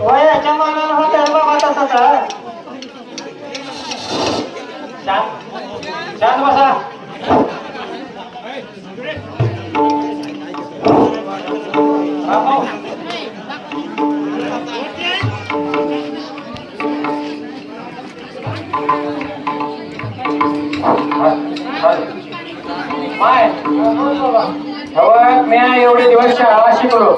वयाच्या मानानं होत्या बाबा तसाचा छान बसा. माय. मी एवढे दिवस शाळा शिकलो.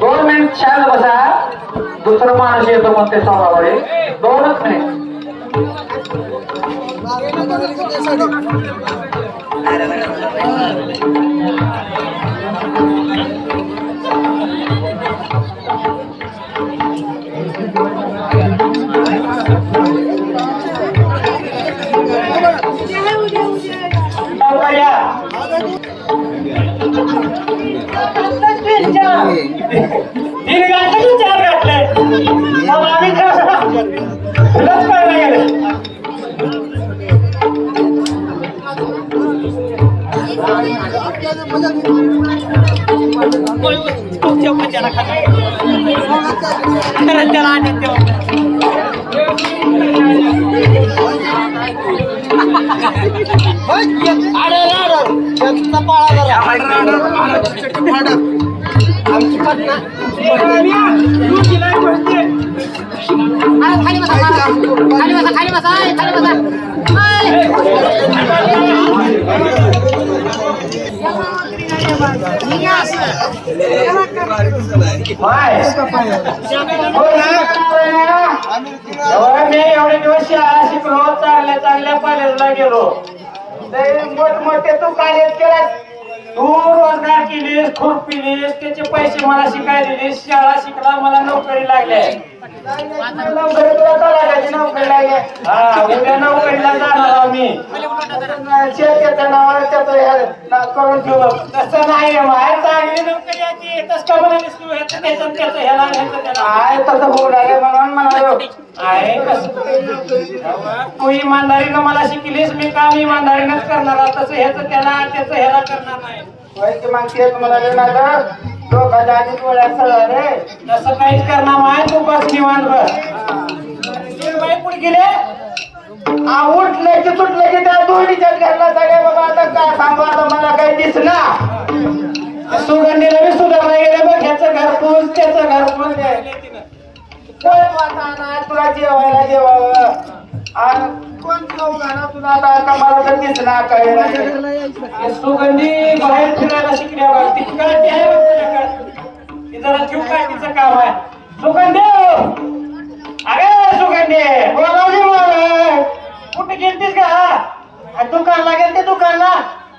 दोन मिनिट शाल बसा. दुसरं माणूस येतो मग ते समोर दोनच मिनिट खाली बसा खाली बसा खाली बसा ए, खाली बसा माय हो ना? एवढं मी एवढे दिवस शाळा शिकलो चांगल्या चांगल्या कॉलेजला गेलो लय मोठमोठे तू कॉलेज केलास तू रोजगार केलीस खूप पिलीस त्याचे पैसे मला शिकाय दिलीस शाळा शिकला मला नोकरी लागली जाणार आम्ही शेतीच्या नावावर त्याचं करून ठेवलं तसं नाही माय चांगली नोकरी तसं तू ह्याला त्याला आहे तसं होऊ लागले म्हणून म्हणालो आहे तू इमानदारीनं मला शिकलीस मी काम इमानदारीनंच करणार तसं ह्याचं त्याला त्याचं ह्याला करणार नाही व्हायची मागते तुम्हाला तसं काहीच करणार माय तू बस. निवांत बाई कुठे गेले? उठलं की सुटलं की त्या दोन्हीच्याच घरला सगळे बाबा आता काय सांगू आता मला काही दिसना. सुगंधीला बी सुधारला गेले बघ ह्याचं घर पूज त्याचं घर पूज कोण वाटाणा तुला जेवायला जेवावं. कोण खाऊ घाला तुला आता आता मला तर दिसना काय सुगंधी बाहेर फिरायला शिकल्या बघ ती काठी आहे बघ तुझ्याकडे. ती जरा ठेव काठीचं काम आहे. सुगंधी! अरे सुगंधी! बोलावली मला. कुठे गेलतीस का आणि दुकानला गेलते दुकानला?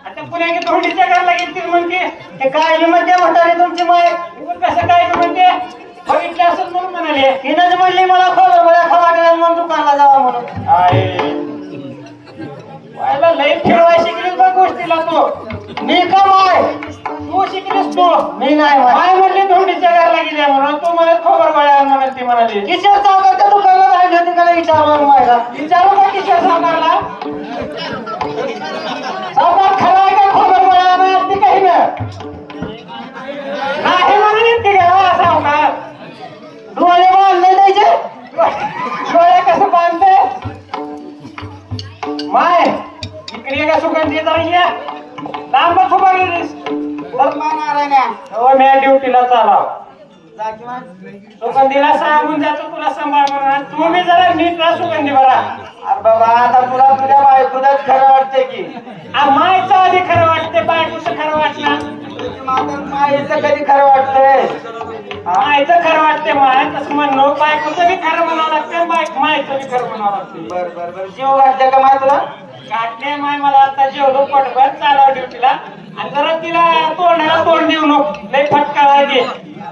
आता पुण्या की धोंडीच्या घराला गेलतीस म्हणते. ते काय म्हणते म्हातारी तुमची माय. कसं काय म्हणते? बघितलं असं म्हणून म्हणाले. हिनच म्हणली मला खोबर मी नाही माय काय म्हणली गेल्या म्हणून. तू म्हणत खबर गोळ्या म्हणत ती म्हणाली. किशोर सावकारच्या दुकानाला राहिली होती का विचारलं मायला विचारू का किशोर सावकारला? सावकार खरं आहे का खबर गोळ्या म्हणत ती काही ना नाही म्हणून येते का सावकार. डोळे बांधले द्यायचे डोळ्या कसं बांधते? माय इकडे का सुगंधी जरा ये. लांबच हो मी ड्युटीला चालाव सुगंधीला सांगून जातो तुला सांभाळ म्हणून. तुम्ही जरा नीट राहा सुगंधी बरा. अरे बाबा आता तुला तुझ्या बायकोच खरं वाटते की. मायचं आधी खरं वाटते बायकोचं खरं वाटलं माझं माईचं कधी खरं वाटतंय? मायचं खरं वाटते माय तसं म्हणणं. बायकोचं बी खरं म्हणावं लागतं बायक मायचं बी खरं म्हणावं लागते बर बर बर. जीव घातले का माय तुला? काटले माय मला आता जेवलो पटभर चालाव ड्युटीला. आणि जरा तिला तोंडाला तोंड देऊ नको. लय फटका आहे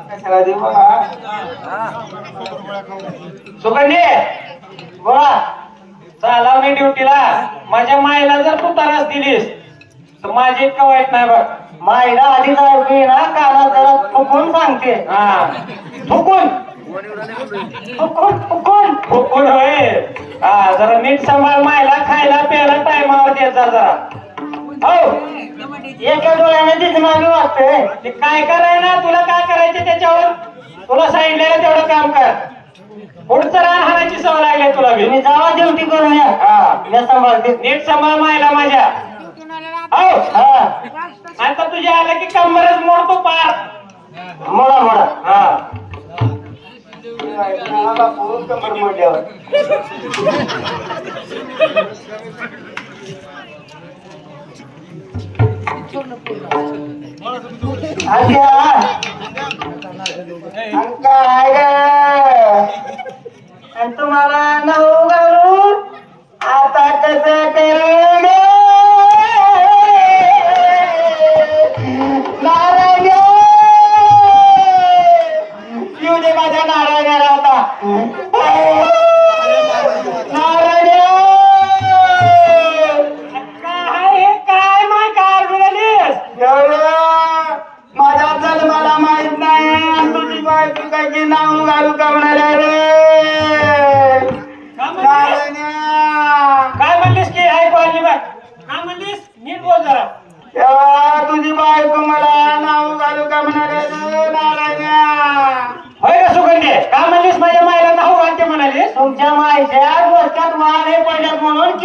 कशाला देऊ सुगंधी बोला चालाव मी ड्युटीला. माझ्या मायला जर तू त्रास दिलीस तर माझी इतकं वाईट नाही बघ. मायला आधी ऐकू ना कानात जरा थुकून सांगते. हा. थुकून फुकून फुकून. थुकून होय. हा जरा नीट सांभाळ. मायला खायला प्यायला टायमावर द्यायचा जरा. हो. एका डोळ्याने दिसणार मी वाटतंय ते काय कराय ना तुला काय करायचं त्याच्यावर? तुला सांगितलं तेवढं काम कर. पुढचं रान हाणायची सवय लागली तुला तुम्ही जावा ड्युटी करून या. हा. मी सांभाळते. नीट सांभाळ मायला माझ्या. हो. हा. आता तुझ्या आलं की कंबरच मोडतो पार. मोडा मोडा. हा. कंबर मोडल्यावर. तुम्हाला नऊ घालून आता कसं करेल?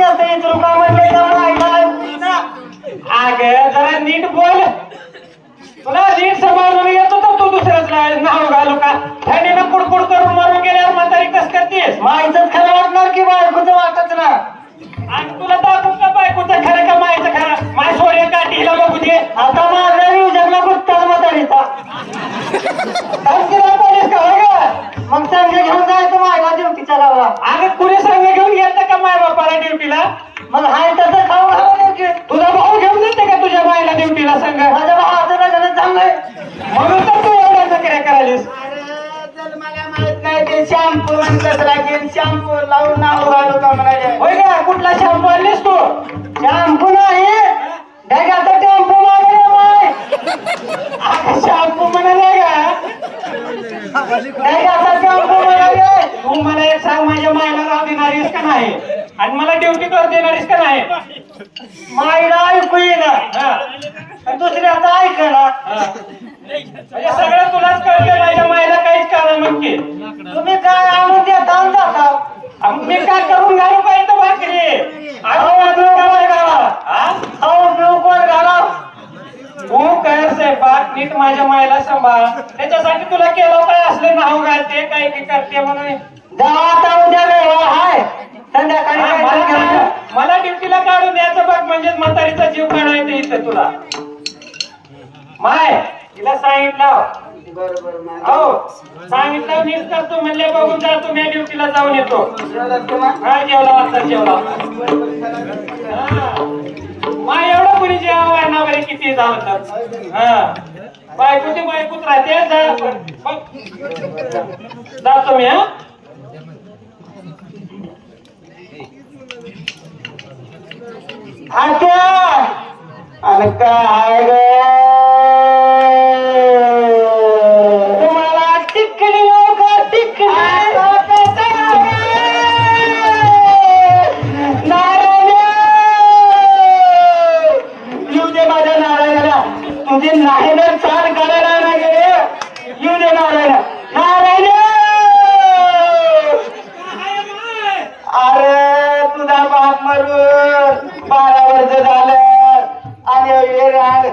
का म्हणले तर अग जरा नीट बोल तुला नीट सांभाळून येतो तर तू दुसऱ्याच नाव घालू का थंडीनं कुडकुड करून मरून गेल्यावर म्हातारी कस करतेस माईचंच खरं वाटणार की बायकोचं वाटत ना आणि तुला दाखवू का बायकोचं खरं का मायचं खरं माय सोडे काठीला बघू दे आता माझा जगला गुत्ताच म्हातारीचा सांगितलं का मग संघ घेऊन जायचं मायला ड्युटीच्या गावला अगं कुणी संघ घेऊन गेलता का माय बापाला ड्युटीला मग हाय तसं खाऊ की तुझा भाऊ घेऊन जाते का तुझ्या मायला ड्युटीला संघ? माझ्या भावाचं लग्न चांगलंय म्हणून तर तू एवढ्या नकऱ्या करायलीस. मला माहीत नाही ते शॅम्पू कसं लागेल शॅम्पू लावून नाव घालू का म्हणाले. होय का? कुठला शॅम्पू आणलीस तू? शॅम्पू नाही. ढगाचा टेम्पो मागे माय शॅम्पू म्हणाले का? तू मला एक सांग माझ्या मायला राव देणारीस का नाही आणि मला ड्युटी कर देणारीस का नाही माईला ऐकू येणार दुसरी आणि दुसऱ्याचं म्हणजे सगळं तुलाच कळते माझ्या मायला काहीच कारण नक्की तुम्ही काय आणून देता जाता मी काय करून घालू पाहिजे भाकरी? अहो, अहो, काय घाला हा? अहो पिऊ कोण घाला तू कर नीट माझ्या मायला सांभाळ. त्याच्यासाठी तुला केलं काय असलं नाव घालते काय की करते म्हणून जेव्हा आता उद्या वेळ हाय. संध्याकाळी काहीतरी घेऊन मला जा. मला ड्युटीला काढून द्यायचं बघ म्हणजे म्हातारीचा जीव काढायचा इथं तुला. माय तिला सांगितलं. बरोबर माय. हो सांगितलं नीट करतो म्हणले बघून जातो मी ड्युटीला जाऊन येतो. जेवलात का माय? हा जेवला वाजता जेवला. हा. मा एवढं कुणी जेव्हा ना बरे किती झालं तर? हा. बायकोची बायकोच राहते जातो मी हा. आत्या आणि काय ग? आणि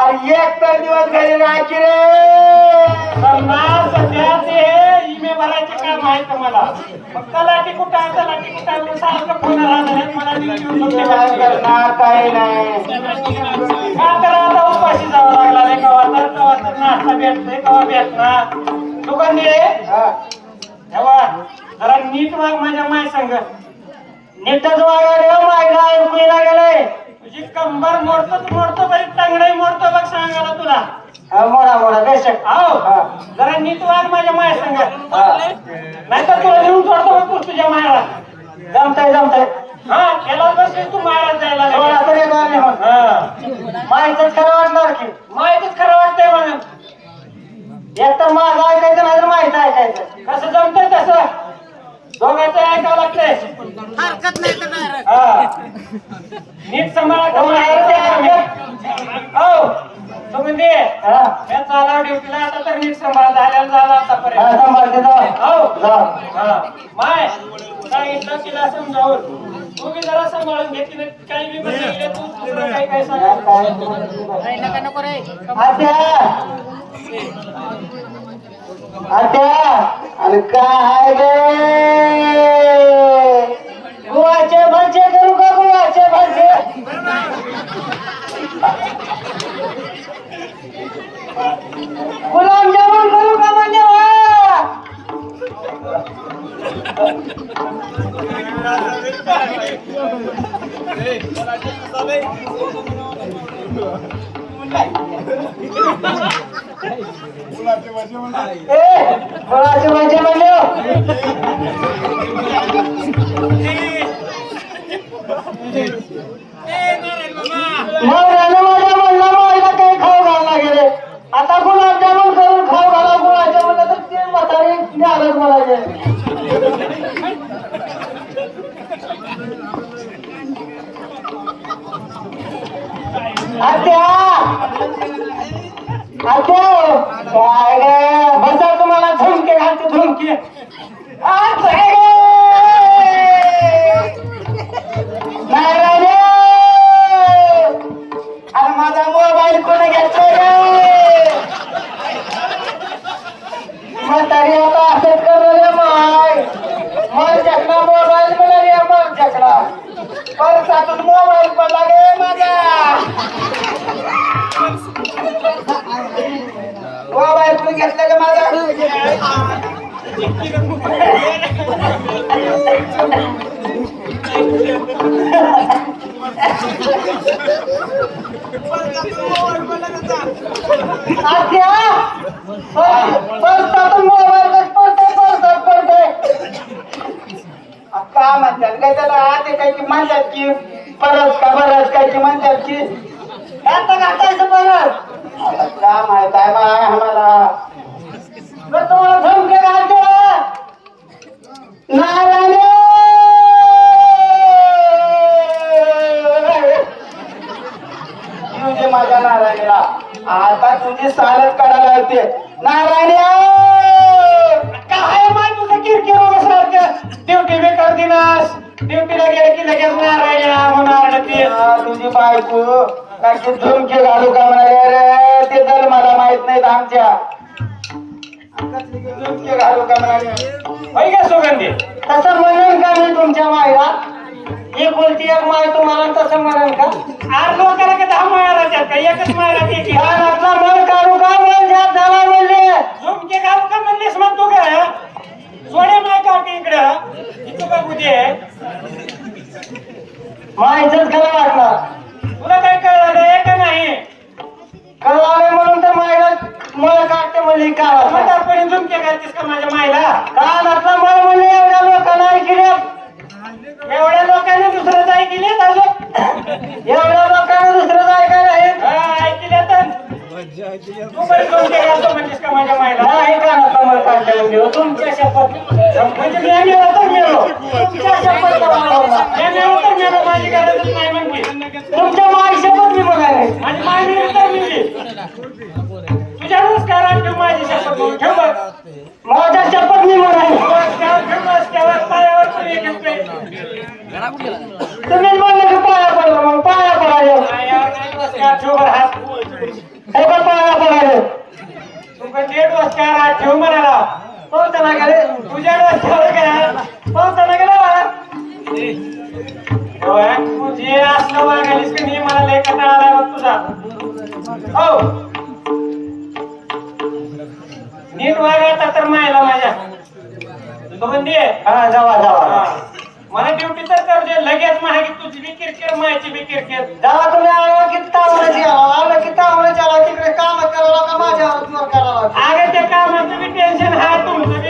अरे एक तर दिवस घरी राहा की रे सध्या ते इमे भरायचे काम आहे तुम्हाला? फक्त लाठी कुठं आहे? तर लाठी कुठं म्हणून सारखं फोन मला काय. करणार काही नाही. का करा आता उपाशी जावं लागला रे कवा तर कवा तर नाश्ता भेटतोय कवा भेटणार. दुकान दे. तेव्हा जरा नीट वाग माझ्या माय संग. नीटच वागायला मायला ऐकूला गेलंय तुझी कंबर मोडतो तू मोडतो बाई टांगडाई मोडतो बघ सांगायला तुला. हा, मोडा मोडा बेशक. हो. हा. जरा नीट वाग माझ्या माय संग. हा. नाही तर तुला नेऊन सोडतो बघ तू तुझ्या मायाला. जमतंय जमतंय. हा त्याला बसली तू मायाला जायला. थोडा लागली. तरी मग. हा. माहितच खरं वाटणार की. माहितीच खरं वाटतंय म्हणून. एक तर माझं ऐकायचं नाही तर माहीत ऐकायचं. कसं जमतंय तसं? दोघांचं ऐकावं लागतंय हरकत नाही तर नाही. हा. नीट सांभाळा. मी चालव ड्युटीला आता तर नीट सांभाळा झालेला झाला हा, आतापर्यंत सांभाळते जा. हो जा. हा. माय सांगितलं तिला समजावून तू बी जरा सांभाळून घे तिने काही बी तू दुसरं काही काही सांग नको रे आत्या आणि काय गे? गुवाचे भरचे करू का गुवाचे भरचे जेवण करू का म्हणजे ए भरचे म्हणजे नवऱ्यानं माझ्या म्हणलं माझ्या काही खाऊ घालला गेले आता गुलाबजामुन करून खाऊ घाला गुळाचे म्हणलं तर ते म्हातारी न्यायलाच मला गेले आत्या! आत्या! बसा तुम्हाला झुमके घालते झुमके. का म्हणतात काय त्याला आते काय की म्हणतात की परत का बरंच काय की म्हणतात की आता घाटायचं परत आता का माहीत आहे बाय आम्हाला तुम्हाला धमके घालते नारायण! येऊ माझ्या नारायणीला. आता तुझी सालच काढायला होते नारायण! काय माय तुझं किरकिर वगैरे सारखं ड्युटी बी कर दिनास ड्युटीला गेलं की लगेच नारायण होणार आरडते तुझी बायको. काय झुमके घालू का म्हणाले? रे ते तर मला माहीत नाहीत आमच्या. सुगंधी तसं म्हणेन का मी तुमच्या मायला? एक बोलती एक माय तुम्हाला तसं म्हणेन का? आठ लोकांना का दहा माया राहतात का? एकच माया काय आपला मन काढू का? मन जात झाला म्हणले. झुमके घालू का म्हणलीस गेलो तुमच्या शपथ म्हणजे मी तर तुमच्या शपथ तर गेलो आणि माय निरंतर मी तुझ्यावरच कारण ठेव माझी शपथ. ठेव माझ्या शपथ तुम्ही म्हणलं की पाया पडला मग पाया पडायला ठेवर हात. पाया पडायला तुमका देड वाजता ठेव म्हणाला पोहोचला का रे तुझ्या पोहोचला का रे होय, तू जे असलं वागायलीस की नाही मला लय कंटाळा आलाय बघ तुझा. हो. नीट वागायचा तर मायला माझ्या. तो म्हणते हा जावा जावा. मला ड्युटी तर करू दे. लगेच माहिती तुझी मी किरकिर माहिती मी किरकिर. जावा तुम्ही आलो की तावडे आलो आलो की तावडे आला तिकडे काम करावं का? माझ्या करावं अरे ते कामाचं बी टेन्शन आहे. तुमचं